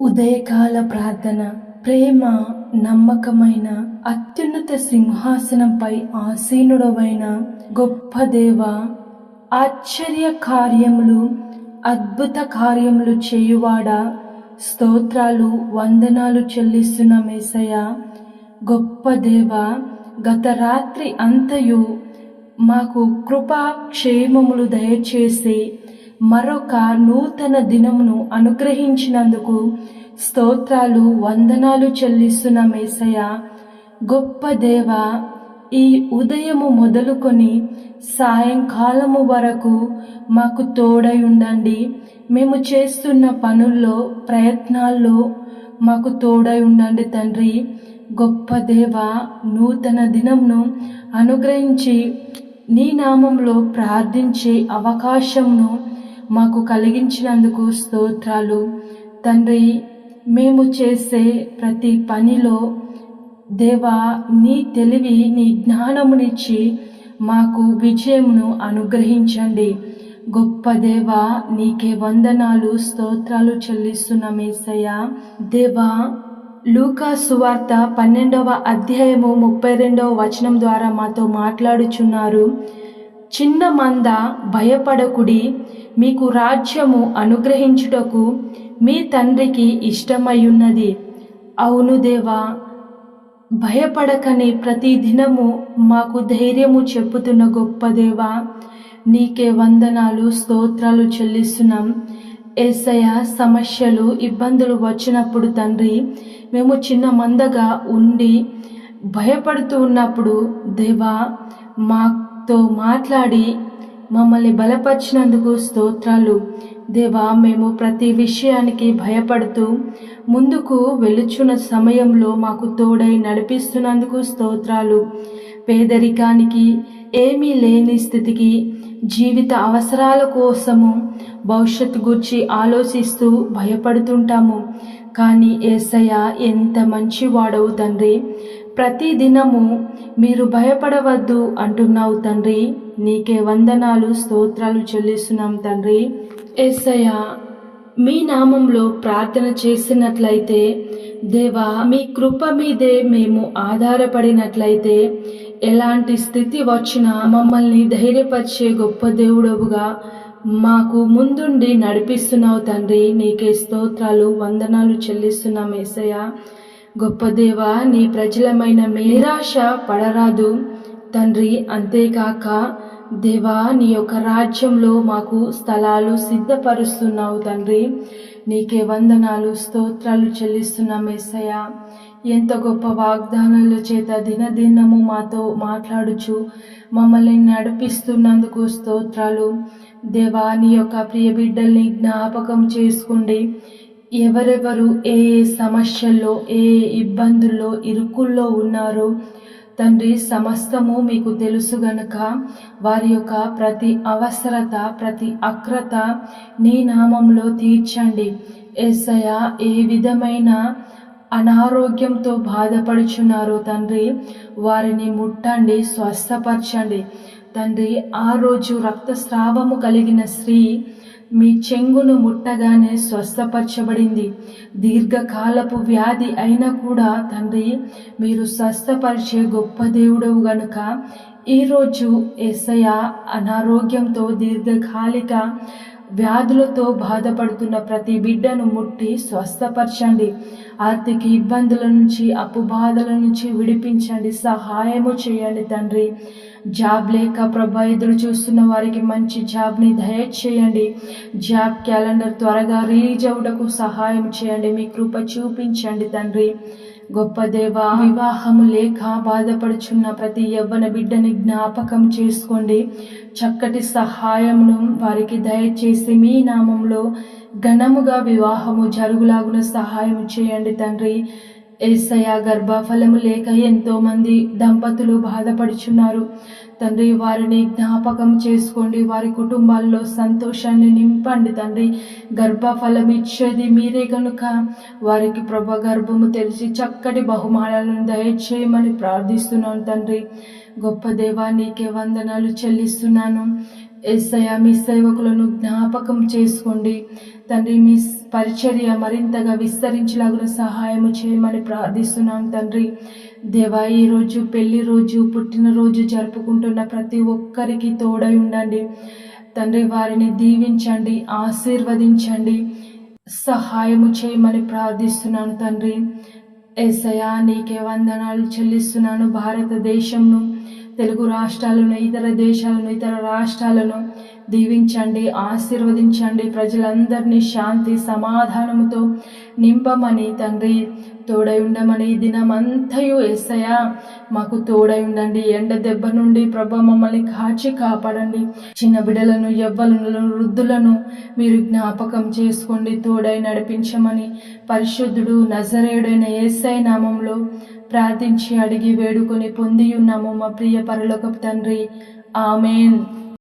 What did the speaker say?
ఉదయకాల ప్రార్థన ప్రేమ నమ్మకమైన అత్యున్నత సింహాసనంపై ఆసీనుడవైన గొప్ప దేవ ఆశ్చర్య కార్యములు అద్భుత కార్యములు చేయువాడా? స్తోత్రాలు వందనాలు చెల్లిస్తున్న మేసయ్య గొప్ప దేవ గత రాత్రి అంతయు మాకు కృపా క్షేమములు దయచేసి మరొక నూతన దినమును అనుగ్రహించినందుకు స్తోత్రాలు వందనాలు చెల్లిస్తున్న మేసయ్య. గొప్ప దేవ ఈ ఉదయము మొదలుకొని సాయంకాలము వరకు మాకు తోడై ఉండండి. మేము చేస్తున్న పనుల్లో ప్రయత్నాల్లో మాకు తోడై ఉండండి తండ్రి. గొప్ప దేవ నూతన దినంను అనుగ్రహించి నీ నామంలో ప్రార్థించే అవకాశంను మాకు కలిగించినందుకు స్తోత్రాలు. తండ్రి మేము చేసే ప్రతి పనిలో దేవా నీ తెలివి నీ జ్ఞానమునిచ్చి మాకు విజయమును అనుగ్రహించండి. గొప్ప దేవా నీకే వందనాలు స్తోత్రాలు చెల్లిస్తున్న మేసయ్య దేవా లూకా సువార్త పన్నెండవ అధ్యాయము ముప్పై రెండవ వచనం ద్వారా మాతో మాట్లాడుచున్నారు. చిన్న మంద భయపడకుడి మీకు రాజ్యము అనుగ్రహించుటకు మీ తండ్రికి ఇష్టమయ్యున్నది. అవును దేవా భయపడకని ప్రతి దినము మాకు ధైర్యము చెప్పుతున్న గొప్ప దేవా నీకే వందనాలు స్తోత్రాలు చెల్లిస్తున్నాం. ఏసయ సమస్యలు ఇబ్బందులు వచ్చినప్పుడు తండ్రి మేము చిన్న మందగా ఉండి భయపడుతూ ఉన్నప్పుడు దేవా మాతో మాట్లాడి మమ్మల్ని బలపరిచినందుకు స్తోత్రాలు. దేవా మేము ప్రతి విషయానికి భయపడుతూ ముందుకు వెలుచున్న సమయంలో మాకు తోడై నడిపిస్తున్నందుకు స్తోత్రాలు. పేదరికానికి ఏమీ లేని స్థితికి జీవిత అవసరాల కోసము భవిష్యత్తు గురించి ఆలోచిస్తూ భయపడుతుంటాము. కానీ ఏసయ్య ఎంత మంచివాడవు తండ్రి. ప్రతి దినము మీరు భయపడవద్దు అంటున్నావు తండ్రి. నీకే వందనాలు స్తోత్రాలు చెల్లిస్తున్నాం తండ్రి. ఏసయ్య మీ నామంలో ప్రార్థన చేసినట్లయితే దేవా మీ కృప మీదే మేము ఆధారపడినట్లయితే ఎలాంటి స్థితి వచ్చినా మమ్మల్ని ధైర్యపరిచే గొప్ప దేవుడవుగా మాకు ముందుండి నడిపిస్తున్నావు తండ్రి. నీకే స్తోత్రాలు వందనాలు చెల్లిస్తున్నాం ఏసయ్య. గొప్ప దేవ నీ ప్రజలమైన నిరాశ పడరాదు తండ్రి. అంతేకాక దేవా నీ యొక్క రాజ్యంలో మాకు స్థలాలు సిద్ధపరుస్తున్నావు తండ్రి. నీకే వందనాలు స్తోత్రాలు చెల్లిస్తున్నాం ఏసయ్య. ఎంత గొప్ప వాగ్దానాల చేత దినదినము మాతో మాట్లాడుచు మమ్మల్ని నడిపిస్తున్నందుకు స్తోత్రాలు. దేవా నీ యొక్క ప్రియ బిడ్డల్ని జ్ఞాపకం చేసుకోండి. ఎవరెవరు ఏ ఏ సమస్యల్లో ఏ ఏ ఇబ్బందుల్లో ఇరుకుల్లో ఉన్నారో తండ్రి సమస్తము మీకు తెలుసు గనుక వారి యొక్క ప్రతి అవసరత ప్రతి అక్రత నీ నామంలో తీర్చండి. ఏసయ ఏ విధమైన అనారోగ్యంతో బాధపడుచున్నారో తండ్రి వారిని ముట్టండి స్వస్థపరచండి. తండ్రి ఆ రోజు రక్తస్రావము కలిగిన స్త్రీ మీ చెంగును ముట్టగానే స్వస్థపరచబడింది. దీర్ఘకాలపు వ్యాధి అయినా కూడా తండ్రి మీరు స్వస్థపరిచే గొప్ప దేవుడవు గనుక ఈరోజు ఎస్ఐ అనారోగ్యంతో దీర్ఘకాలిక వ్యాధులతో బాధపడుతున్న ప్రతి బిడ్డను ముట్టి స్వస్థపరచండి. ఆర్థిక ఇబ్బందుల నుంచి అప్పు బాధల నుంచి విడిపించండి. సహాయము చేయండి తండ్రి. జాబ్ లేక ప్రభా ఎదురు చూస్తున్న వారికి మంచి జాబ్ని దయచేయండి. జాబ్ క్యాలెండర్ త్వరగా రిలీజ్ అవ్వటకు సహాయం చేయండి. మీ కృప చూపించండి తండ్రి. గొప్ప దేవ వివాహము లేక బాధపడుచున్న ప్రతి యవ్వన బిడ్డని జ్ఞాపకం చేసుకోండి. చక్కటి సహాయమును వారికి దయచేసి మీ నామంలో ఘనముగా వివాహము జరుగులాగున సహాయం చేయండి తండ్రి. ఏసయ గర్భఫలము లేక ఎంతో మంది దంపతులు బాధపడుచున్నారు. తండ్రి వారిని జ్ఞాపకం చేసుకోండి. వారి కుటుంబాల్లో సంతోషాన్ని నింపండి తండ్రి. గర్భఫలం ఇచ్చేది మీరే కనుక వారికి ప్రభ గర్భము తెలిసి చక్కటి బహుమానాలను దయచేయమని ప్రార్థిస్తున్నాను తండ్రి. గొప్ప దేవా నీకే వందనాలు చెల్లిస్తున్నాను. ఎస్ఐ మీ సేవకులను జ్ఞాపకం చేసుకోండి. తండ్రి మీ పరిచర్య మరింతగా విస్తరించలాగున సహాయము చేయమని ప్రార్థిస్తున్నాం తండ్రి. దేవా ఈరోజు పెళ్ళి రోజు పుట్టినరోజు జరుపుకుంటున్న ప్రతి ఒక్కరికి తోడై ఉండండి. తండ్రి వారిని దీవించండి ఆశీర్వదించండి. సహాయము చేయమని ప్రార్థిస్తున్నాను తండ్రి. ఏసయా నీకే వందనాలు చెల్లిస్తున్నాను. భారతదేశంను తెలుగు రాష్ట్రాలను ఇతర దేశాలను ఇతర రాష్ట్రాలను దీవించండి ఆశీర్వదించండి. ప్రజలందరినీ శాంతి సమాధానముతో నింపమని తండ్రి తోడై ఉండమని ఈ దినమంతయు ఎస్సయా మాకు తోడై ఉండండి. ఎండ దెబ్బ నుండి ప్రభ మమ్మల్ని కాచి కాపాడండి. చిన్న బిడ్డలను ఎవ్వలను వృద్ధులను మీరు జ్ఞాపకం చేసుకోండి. తోడై నడిపించమని పరిశుద్ధుడు నజరేయుడైన ఏసై నామంలో ప్రార్థించి అడిగి వేడుకొని పొంది ఉన్నాము మా ప్రియ పరలోకపు తండ్రి. ఆమెన్.